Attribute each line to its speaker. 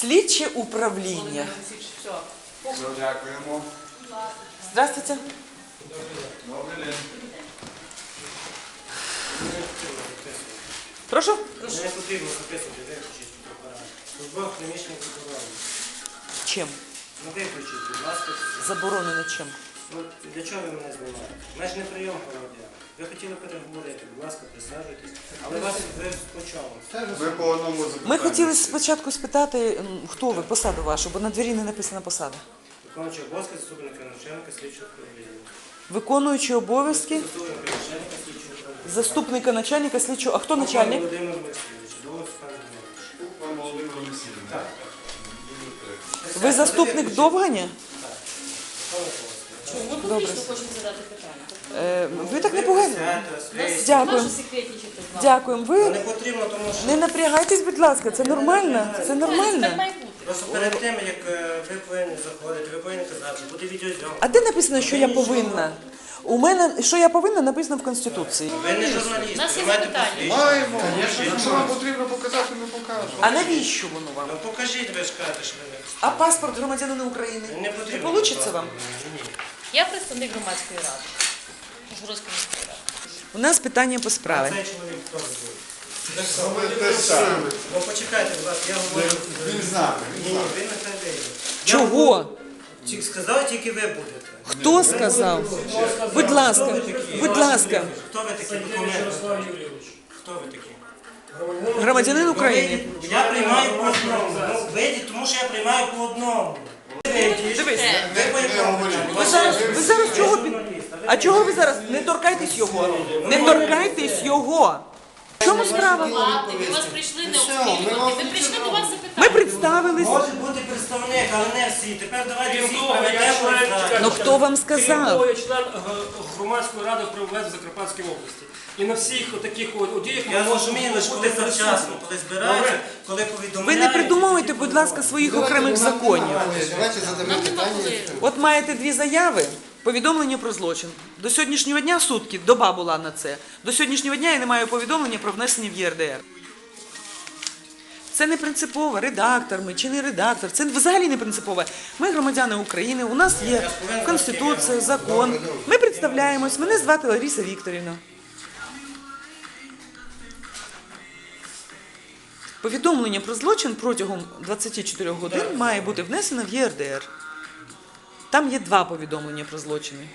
Speaker 1: Слідче управління.
Speaker 2: Все, дякуємо.
Speaker 1: Здравствуйте.
Speaker 2: Добрий день.
Speaker 1: Прошу.
Speaker 3: Не потрібно записувати. Службових приміщень прокурора.
Speaker 1: Чим?
Speaker 3: Ну виключіть, будь ласка.
Speaker 1: Заборонено чим?
Speaker 3: Ну, для чого ви мене знімаєте? Ми ж не прийом громадян. Ви хотіли переговорити, будь ласка, присаджуйтесь. Але вас ви спочатку.
Speaker 2: Ми по одному запитанню.
Speaker 1: Ми хотіли спочатку спитати, м, хто ви, посаду вашу, бо на двері не написана посада.
Speaker 3: Виконуючи обов'язки заступника начальника слідчого управління.
Speaker 1: Виконуючи обов'язки
Speaker 3: Заступника начальника слідчого управління.
Speaker 1: заступника начальника слідчого. А хто начальник?
Speaker 3: Володимир Олексійович,
Speaker 2: Пан Володимир Олексійович.
Speaker 3: Так.
Speaker 1: Ви заступник Довганя?
Speaker 3: Павло,
Speaker 4: Чому публічно хочемо задати питання?
Speaker 1: Е, Ви так не
Speaker 3: розкрийте.
Speaker 1: Дякую.
Speaker 4: Секретничати з.
Speaker 1: Дякуємо. Ви
Speaker 3: Не потрібно, тому що
Speaker 1: не напрягайтесь, будь ласка, це нормально. Це
Speaker 4: Так
Speaker 1: нормально.
Speaker 4: має бути.
Speaker 3: просто перед тим, як е, ви повинні заходити, ви повинні казати, буде відеозйомка.
Speaker 1: А де написано, що я повинна? У мене що я повинна написано в Конституції.
Speaker 3: Ви не журналіст,
Speaker 4: нас
Speaker 3: ви
Speaker 4: є
Speaker 3: маєте
Speaker 4: запитання.
Speaker 3: посвідчення.
Speaker 2: Маємо. Якщо вам потрібно показати, ми покажемо.
Speaker 1: А навіщо воно вам?
Speaker 3: Ну покажіть, ви ж кажете, що ви не
Speaker 1: А паспорт громадянина України?
Speaker 3: Не
Speaker 1: Не
Speaker 3: потрібно.
Speaker 1: вийде вам?
Speaker 3: Ні.
Speaker 4: Я представник громадської ради. Ужгородської міської ради.
Speaker 1: У нас питання по справі.
Speaker 3: Цей чоловік хто ви був?
Speaker 2: Ви те саме.
Speaker 3: Ну почекайте, будь ласка, я говорю.
Speaker 2: Він
Speaker 3: Ні,
Speaker 2: він
Speaker 3: ні, ви не те.
Speaker 1: Чого?
Speaker 3: Тільки сказав, тільки ви будете.
Speaker 1: Хто сказав? Будь ласка, будь ласка,
Speaker 3: Хто ви такі документи? Хто ви такі?
Speaker 1: громадянин України.
Speaker 3: Я приймаю по одному. Ну, вийдіть, тому що я приймаю по одному. Ви по
Speaker 2: Не
Speaker 3: якому
Speaker 2: говоріть.
Speaker 3: питанню?
Speaker 1: Ви зараз, чого під... А чого ви зараз? Не торкайтесь його. Не торкайтесь його. В чому справа?
Speaker 4: Ми вас прийшли не обстрілювати. Ми прийшли до вас
Speaker 1: Ми
Speaker 4: запитати.
Speaker 1: представились.
Speaker 3: Може бути представник, але не всі. Тепер давайте всі проведемо. і.
Speaker 1: Ну хто вам
Speaker 5: Крім
Speaker 1: сказав?
Speaker 5: того, я член е, громадської ради правовед в Закарпатській області. І на всіх таких подіях ми
Speaker 3: Я
Speaker 5: можемо
Speaker 3: зрозумію, лише коли завчасно, коли збираються,
Speaker 5: Добре.
Speaker 3: коли
Speaker 1: Ви
Speaker 3: повідомляють.
Speaker 1: не придумовуйте, будь ласка, своїх окремих законів.
Speaker 6: Давайте задамо питання.
Speaker 1: От маєте дві заяви. Повідомлення про злочин. До сьогоднішнього дня сутки, доба була на це. До сьогоднішнього дня я не маю повідомлення про внесення в ЄРДР. Це не принципово, редактор ми чи не редактор. Це взагалі не принципово. Ми громадяни України, у нас є Конституція, закон. Ми представляємось. Мене звати Лариса Вікторівна. Повідомлення про злочин протягом 24 годин має бути внесено в ЄРДР. Там є два повідомлення про злочини.